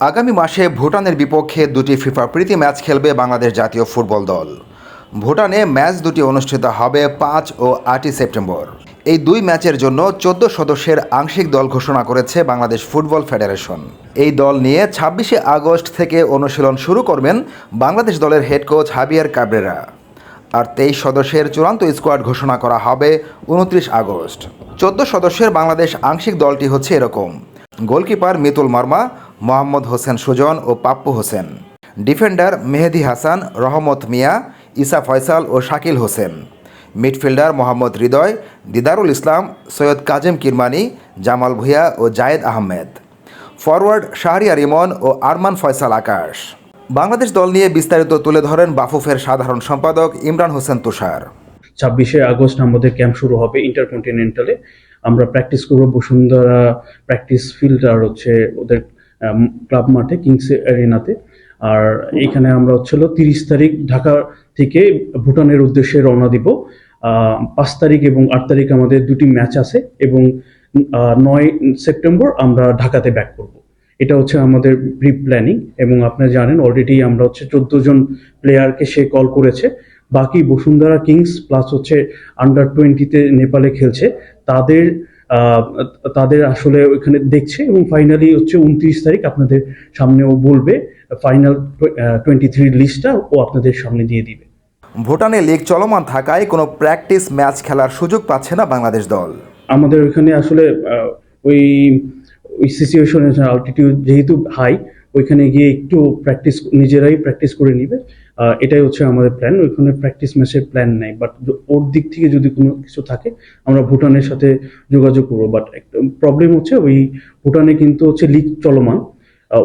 আগামী মাসে ভুটানের বিপক্ষে দুটি ফিফা প্রীতি ম্যাচ খেলবে বাংলাদেশ জাতীয় ফুটবল দল। ভুটানে ম্যাচ দুটি অনুষ্ঠিত হবে পাঁচ ও আটই সেপ্টেম্বর। এই দুই ম্যাচের জন্য চোদ্দ সদস্যের আংশিক দল ঘোষণা করেছে বাংলাদেশ ফুটবল ফেডারেশন। এই দল নিয়ে ছাব্বিশে আগস্ট থেকে অনুশীলন শুরু করবেন বাংলাদেশ দলের হেড কোচ হাবিয়ার কাবরেরা। আর তেইশ সদস্যের চূড়ান্ত স্কোয়াড ঘোষণা করা হবে উনত্রিশ আগস্ট। চোদ্দ সদস্যের বাংলাদেশ আংশিক দলটি হচ্ছে এরকম। গোলকিপার মিতুল মার্মা মোহাম্মদ হোসেন সুজন ও পাপ্পু হোসেন। ডিফেন্ডার মেহেদি হাসান, রহমত মিয়া ইসা ফয়সাল ও শাকিল হোসেন। মিডফিল্ডার মোহাম্মদ হৃদয়, দিদারুল ইসলাম, সৈয়দ কাজেম কিরমানি, জামাল ভুঁইয়া ও জায়েদ আহমেদ। ফরওয়ার্ড শাহরিয়ার ইমন ও আরমান ফয়সাল আকাশ। বাংলাদেশ দল নিয়ে বিস্তারিত তুলে ধরেন বাফুফের সাধারণ সম্পাদক ইমরান হোসেন তুষার। ছাব্বিশে আগস্ট আমাদের ক্যাম্প শুরু হবে ইন্টারকন্টিনেন্টালে। আমরা প্র্যাকটিস করব বসুন্ধরা প্র্যাকটিস ফিল্ড আর হচ্ছে ওদের ক্লাব মাঠে, কিংস এরিনাতে। আর এইখানে আমরা হচ্ছিল তিরিশ তারিখ ঢাকা থেকে ভুটানের উদ্দেশ্যে রওনা দিব। পাঁচ তারিখ এবং আট তারিখ আমাদের দুটি ম্যাচ আছে এবং নয় সেপ্টেম্বর আমরা ঢাকাতে ব্যাক করব। এটা হচ্ছে আমাদের প্রি প্ল্যানিং এবং আপনারা জানেন অলরেডি আমরা হচ্ছে চোদ্দ জন প্লেয়ারকে সে কল করেছে। বাকি বসুন্ধরা কিংস প্লাস হচ্ছে আন্ডার টোয়েন্টিতে নেপালে খেলছে। তাদের তাদের আসলে ওইখানে দেখছে এবং ফাইনালি হচ্ছে উনত্রিশ তারিখ আপনাদের সামনে ও বলবে ফাইনাল টোয়েন্টি থ্রি লিস্টটা ও আপনাদের সামনে দিয়ে দিবে। ভুটানে লেগ চলমান থাকায় কোনো প্র্যাকটিস ম্যাচ খেলার সুযোগ পাচ্ছে না বাংলাদেশ দল। আমাদের ওইখানে আসলে ওই ওই সিচুয়েশন আলটিটিউড যেহেতু হাই ওইখানে গিয়ে একটু প্র্যাকটিস নিজেরাই প্র্যাকটিস করে নিবে। এটাই হচ্ছে আমাদের প্ল্যান ওইখানে প্র্যাকটিস ম্যাচের প্ল্যান নেই। বাট ওর দিক থেকে যদি কোনো কিছু থাকে, আমরা ভুটানের সাথে যোগাযোগ করব। বাট প্রবলেম হচ্ছে ওই ভুটানে কিন্তু হচ্ছে লিগ চলমান।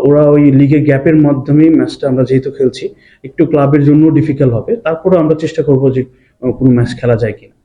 ওরা ওই লিগে গ্যাপের মাধ্যমে ম্যাচটা আমরা যেহেতু খেলছি, একটু ক্লাবের জন্য ডিফিকাল্ট হবে। তারপরে আমরা চেষ্টা করব যে কোনো ম্যাচ খেলা যায় কিনা।